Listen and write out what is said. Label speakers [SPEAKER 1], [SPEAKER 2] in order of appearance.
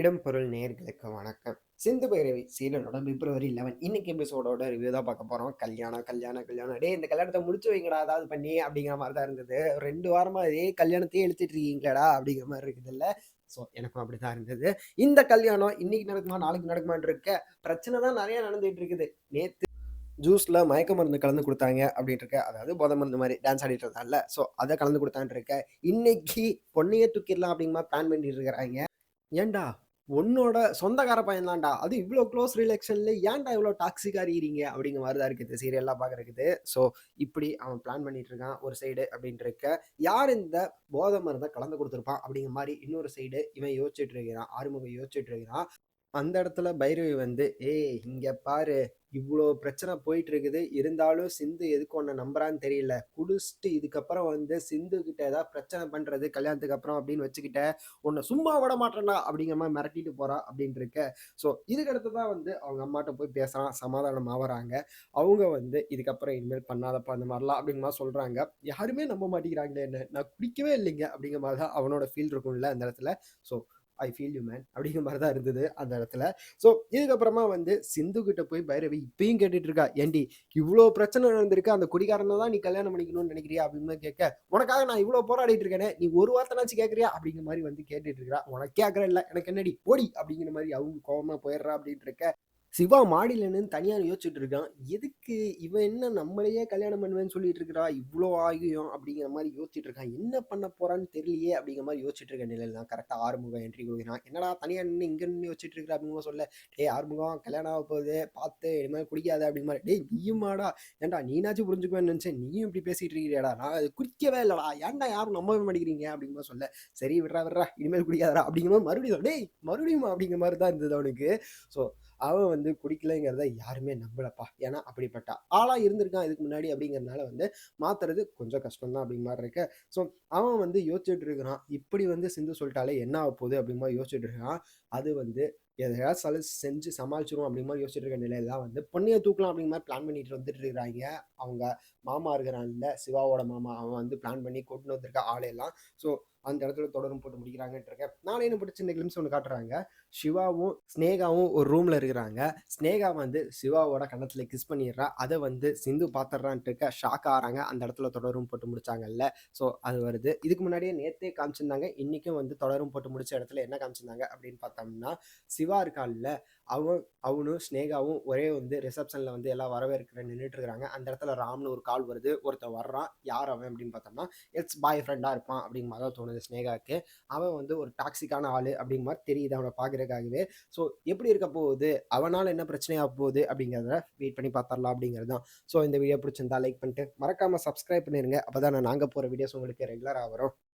[SPEAKER 1] இடம் பொருள் நேர்களுக்கு வணக்கம். சிந்து பைரவி சீலனோட பிப்ரவரி லெவன் இன்னைக்கு எபிசோடோட ரிவ்யூ தான் பார்க்க போறோம். கல்யாணம் கல்யாணம் கல்யாணம். டே இந்த கல்யாணத்தை முடிச்சு வைங்கடா. அதாவது பண்ணி அப்படிங்கிற மாதிரி தான் இருந்தது. ரெண்டு வாரமா அதே கல்யாணத்தையே எழுத்துட்டு இருக்கீங்களாடா அப்படிங்கிற மாதிரி இருக்குது இல்ல. ஸோ எனக்கும் அப்படிதான் இருந்தது. இந்த கல்யாணம் இன்னைக்கு நடக்குமா நாளைக்கு நடக்குமான்னு இருக்க பிரச்சனை தான் நிறைய நடந்துட்டு இருக்குது. நேத்து ஜூஸில் மயக்க மருந்து கலந்து கொடுத்தாங்க அப்படின்ட்டு இருக்க. அதாவது போதை மருந்து மாதிரி டான்ஸ் ஆடிட்டு இருந்தால ஸோ அதை கலந்து கொடுத்தான்ட்டு இருக்க. இன்னைக்கு பொண்ணையே தூக்கிடலாம் அப்படிங்கிற மாதிரி பிளான் பண்ணிட்டு இருக்கிறாங்க. ஏன்டா? உன்னோட சொந்தக்கார பையன் தான்டா அது இவ்வளோ க்ளோஸ் ரிலேஷன்ல ஏன்டா இவ்வளோ டாக்ஸிக்கா இருக்கீங்க? அப்படிங்கிற மாதிரி தான் இருக்குது சீரியல்லாம் பார்க்குறதுக்கு ஸோ இப்படி அவன் பிளான் பண்ணிட்டு இருக்கான் ஒரு சைடு அப்படின்ட்டு இருக்க யார் இந்த போதை மருந்தை கலந்து கொடுத்துருப்பான் அப்படிங்கிற மாதிரி இன்னொரு சைடு இவன் யோசிச்சுட்டு இருக்கிறான் ஆறுமுகம் யோசிச்சுட்டு இருக்கிறான். அந்த இடத்துல பைரவி வந்து ஏய் இங்க பாரு இவ்வளோ பிரச்சனை போயிட்டு இருக்குது இருந்தாலும் சிந்து எதுக்கு உன்னை நம்புறான்னு தெரியல. குடிச்சிட்டு இதுக்கப்புறம் வந்து சிந்து கிட்ட ஏதாவது பிரச்சனை பண்றது கல்யாணத்துக்கு அப்புறம் அப்படின்னு வச்சுக்கிட்ட உன்னை சும்மா விட மாட்டேன்டா அப்படிங்கிற மாதிரி மிரட்டிட்டு போறா அப்படின்னு இருக்க. ஸோ இதுக்கடுத்து தான் வந்து அவங்க அம்மாட்ட போய் பேசுறான். சமாதானம் ஆவறாங்க அவங்க வந்து இதுக்கப்புறம் இனிமேல் பண்ணாதப்பா அந்த மாதிரிலாம் அப்படிங்கிற மாதிரி சொல்றாங்க. யாருமே நம்ப மாட்டேங்கிறாங்களே என்ன? நான் குடிக்கவே இல்லைங்க அப்படிங்கிற மாதிரி தான் அவனோட ஃபீல் இருக்கும்ல அந்த இடத்துல. So I feel you man அப்படிங்கிற மாதிரி தான் இருந்தது அந்த இடத்துல. ஸோ இதுக்கப்புறமா வந்து சிந்து கிட்ட போய் பைரவி இப்பயும் கேட்டுட்டு இருக்கா ஏண்டி இவ்வளோ பிரச்சனை நடந்திருக்கு அந்த குடிகாரனை தான் நீ கல்யாணம் பண்ணிக்கணும்னு நினைக்கிறியா? அப்படின்னு கேட்க உனக்காக நான் இவ்வளோ போராடிட்டு இருக்கேனே நீ ஒரு வார்த்தைனாச்சும் கேட்குறியா? அப்படிங்கிற மாதிரி வந்து கேட்டுட்டு இருக்கா. உனக்கு கேட்கற இல்லை. எனக்கு என்னடி போடி அப்படிங்கிற மாதிரி அவங்க கோவமா போயிடுறா அப்படின்ட்டு இருக்க சிவா மாடியில தனியாக யோசிச்சுட்டு இருக்கான். எதுக்கு இவன் என்ன நம்மளையே கல்யாணம் பண்ணுவேன்னு சொல்லிட்டு இருக்கிறா? இவ்வளோ ஆகியும் அப்படிங்கிற மாதிரி யோசிச்சுட்டு இருக்கான். என்ன பண்ண போறான்னு தெரியலையே அப்படிங்கிற மாதிரி யோசிச்சுட்டு இருக்க நிலையில தான் கரெக்டாக ஆறுமுகம் என்ட்ரி கொடுக்குறான். என்னடா தனியாக நின்று இங்கே நின்று யோசிச்சுட்டு இருக்கிற அப்படிங்கிற சொல்ல. டேய் ஆறுமுகம் கல்யாணம் ஆக போகுது. பார்த்து இனிமேல் குடிக்காத அப்படிங்கிற மாதிரி. டேய் நீயுமாடா. ஏன்டா நீனாச்சும் புரிஞ்சுக்குவேன்னு நினச்சேன். நீயும் இப்படி பேசிட்டு இருக்கிறியாடா. நான் அது குடிக்கவே இல்லடா. ஏன்டா யாரும் நம்பவே மாட்டேங்கிறீங்க? அப்படிங்கிற மாதிரி சொல்ல. சரி விட்றா விட்றா. இனிமேல் குடிக்காதடா. அப்படிங்கிற மாதிரி மறுபடியும் டேய் மறுபடியும் அப்படிங்கிற மாதிரி தான் இருந்தது அவனுக்கு. ஸோ அவன் வந்து குடிக்கலைங்கிறத யாருமே நம்பலப்பா. ஏன்னா அப்படிப்பட்ட ஆளா இருந்திருக்கான் இதுக்கு முன்னாடி அப்படிங்கறதுனால வந்து மாத்துறது கொஞ்சம் கஷ்டம் தான் அப்படிங்க மாதிரி இருக்கு. ஸோ அவன் வந்து யோசிச்சுட்டு இருக்கிறான். இப்படி வந்து சிந்து சொல்லிட்டாலே என்ன ஆக போகுது அப்படிங்கிற மாதிரி யோசிச்சுட்டு இருக்கான் அது வந்து எதையாவது சல செஞ்சு சமாளிச்சிரும் அப்படிங்கிற மாதிரி யோசிச்சுட்டு இருக்க நிலையில தான் வந்து பொண்ணையை தூக்கலாம் அப்படிங்கிற மாதிரி பிளான் பண்ணிட்டு வந்துட்டு இருக்கிறாங்க. அவங்க மாமா இருக்கிறான்ல சிவாவோட மாமா அவன் வந்து பிளான் பண்ணி கொண்டு வந்திருக்க ஆளையெல்லாம் ஸோ அந்த இடத்துல தொடரும் போட்டு முடிக்கிறாங்கன்னு இருக்கேன். நாளை என்ன பிடிச்ச இந்த கிளிம்ஸ் ஒன்று காட்டுறாங்க. சிவாவும் ஸ்னேகாவும் ஒரு ரூமில் இருக்கிறாங்க. ஸ்னேகா வந்து சிவாவோட கன்னத்தில் கிஸ் பண்ணிடுறா. அதை வந்து சிந்து பார்த்துட்றான்ட்டு இருக்க. ஷாக் ஆகிறாங்க. அந்த இடத்துல தொடரும் போட்டு முடிச்சாங்கல்ல. ஸோ அது வருது. இதுக்கு முன்னாடியே நேத்தே காமிச்சிருந்தாங்க. இன்றைக்கும் வந்து தொடரும் போட்டு முடிச்ச இடத்துல என்ன காமிச்சிருந்தாங்க அப்படின்னு பார்த்தோம்னா சிவா இருக்கான்ல அவன் அவனும் ஸ்னேகாவும் ஒரே வந்து ரிசப்ஷன்ல வந்து எல்லாம் வரவேற்கிற நின்றுட்டு இருக்காங்க அந்த இடத்துல ராம்னு ஒரு கால் வருது. ஒருத்தன் வர்றான். யார் அவன் அப்படின்னு பார்த்தோம்னா இட்ஸ் பாய் ஃப்ரெண்டாக இருப்பான் அப்படிங்கிற மாதிரி தான் தோணுது ஸ்னேகாக்கு அவன் வந்து ஒரு டாக்ஸிக்கான ஆள் அப்படிங்கிற மாதிரி தெரியுது அவனை பார்க்குறதுக்காகவே. ஸோ எப்படி இருக்க போகுது? அவனால் என்ன பிரச்சனையாக போகுது அப்படிங்கிறத வெயிட் பண்ணி பார்த்துடலாம் அப்படிங்கிறது தான். ஸோ இந்த வீடியோ பிடிச்சிருந்தா லைக் பண்ணிட்டு மறக்காமல் சப்ஸ்கிரைப் பண்ணிருங்க. அப்போ தான் நாங்கள் போகிற வீடியோஸ் உங்களுக்கு ரெகுலராக வரும்.